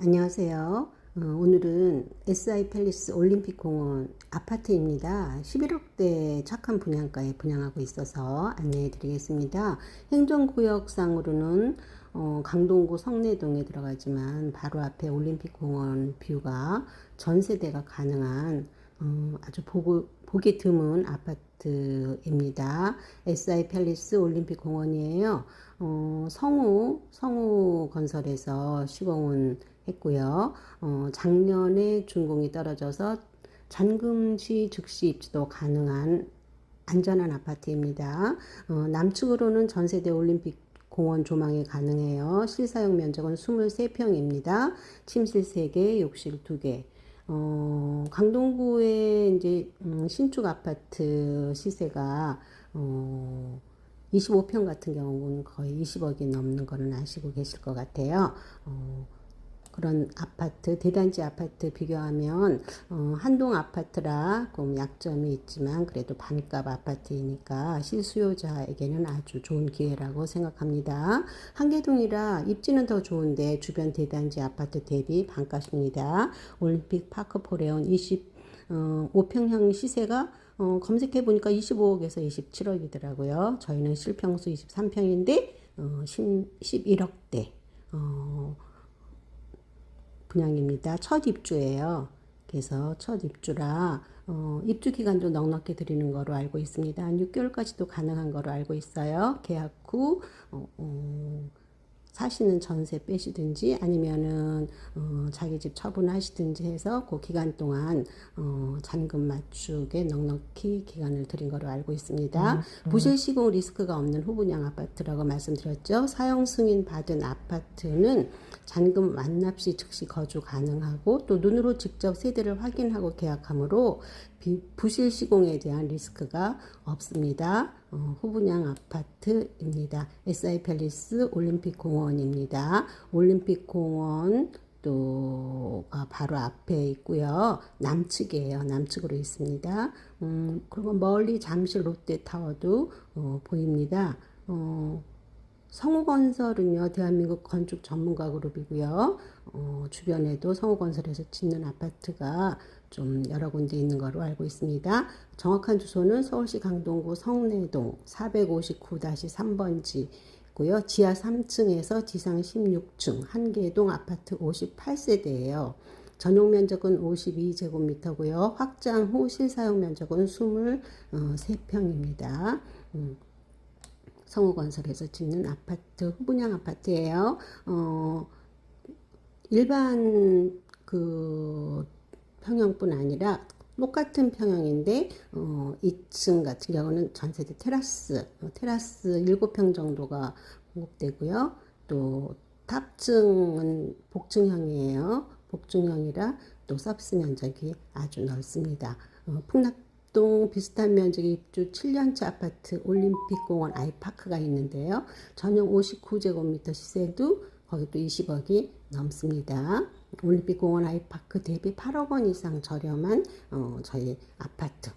안녕하세요. 어, 오늘은 SI 팰리스 올림픽 공원 아파트입니다. 11억대 착한 분양가에 분양하고 있어서 안내해 드리겠습니다. 행정구역상으로는 어, 강동구 성내동에 들어가지만 바로 앞에 올림픽 공원 뷰가 전 세대가 가능한 어, 아주 보고, 보기 드문 아파트입니다. SI 팰리스 올림픽 공원이에요. 어, 성우, 성우 건설에서 시공은 했고요. 어, 작년에 준공이 떨어져서 잔금 시 즉시 입주도 가능한 안전한 아파트입니다. 어, 남측으로는 전세대 올림픽 공원 조망이 가능해요. 실사용 면적은 23평입니다. 침실 3개, 욕실 2개. 어, 강동구의 이제 음, 신축 아파트 시세가 어, 25평 같은 경우는 거의 20억이 넘는 거는 아시고 계실 것 같아요. 어, 그런 아파트, 대단지 아파트 비교하면 어, 한동 아파트라 좀 약점이 있지만 그래도 반값 아파트이니까 실수요자에게는 아주 좋은 기회라고 생각합니다. 한계동이라 입지는 더 좋은데 주변 대단지 아파트 대비 반값입니다. 올림픽 파크 포레온 20 어, 5평형 시세가 어, 검색해 보니까 25억에서 27억이더라고요. 저희는 실평수 23평인데 어, 10, 11억대 어, 분양입니다. 첫 입주예요. 그래서 첫 입주라 어, 입주 기간도 넉넉히 드리는 거로 알고 있습니다. 한 6개월까지도 가능한 거로 알고 있어요. 계약 후 어, 어, 사시는 전세 빼시든지 아니면은 어, 자기 집 처분하시든지 해서 그 기간 동안 어, 잔금 맞추게 넉넉히 기간을 드린 거로 알고 있습니다. 부실 시공 리스크가 없는 후분양 아파트라고 말씀드렸죠. 사용 승인 받은 아파트는 잔금 완납 시 즉시 거주 가능하고 또 눈으로 직접 세대를 확인하고 계약하므로 비- 부실 시공에 대한 리스크가 없습니다. 어, 후분양 아파트입니다. SI 팰리스 올림픽 공원입니다. 올림픽 공원 또가 바로 앞에 있고요. 남측이에요. 남측으로 있습니다. 음, 그리고 멀리 잠실 롯데타워도 어, 보입니다. 어, 성우건설은요 대한민국 건축 전문가 그룹이고요 어, 주변에도 성우건설에서 짓는 아파트가 좀 여러 군데 있는 거로 알고 있습니다 정확한 주소는 서울시 강동구 성내동 459-3번지고요 지하 3층에서 지상 16층 한계동 아파트 58세대예요 전용 면적은 52제곱미터고요 확장 후 실사용 면적은 23평입니다 음. 성우건설에서 짓는 아파트, 후분양 아파트예요. 어, 일반 그 평형뿐 아니라 똑같은 평형인데 어, 2층 같은 경우는 전세대 테라스, 어, 테라스 7평 정도가 공급되고요. 또 탑층은 복층형이에요. 복층형이라 또 서비스 면적이 아주 넓습니다. 어, 풍납동 비슷한 면적의 입주 7년차 아파트 올림픽공원 아이파크가 있는데요. 전용 59제곱미터 시세도 거기 또 20억이 넘습니다. 올림픽공원 아이파크 대비 8억 원 이상 저렴한 어, 저희 아파트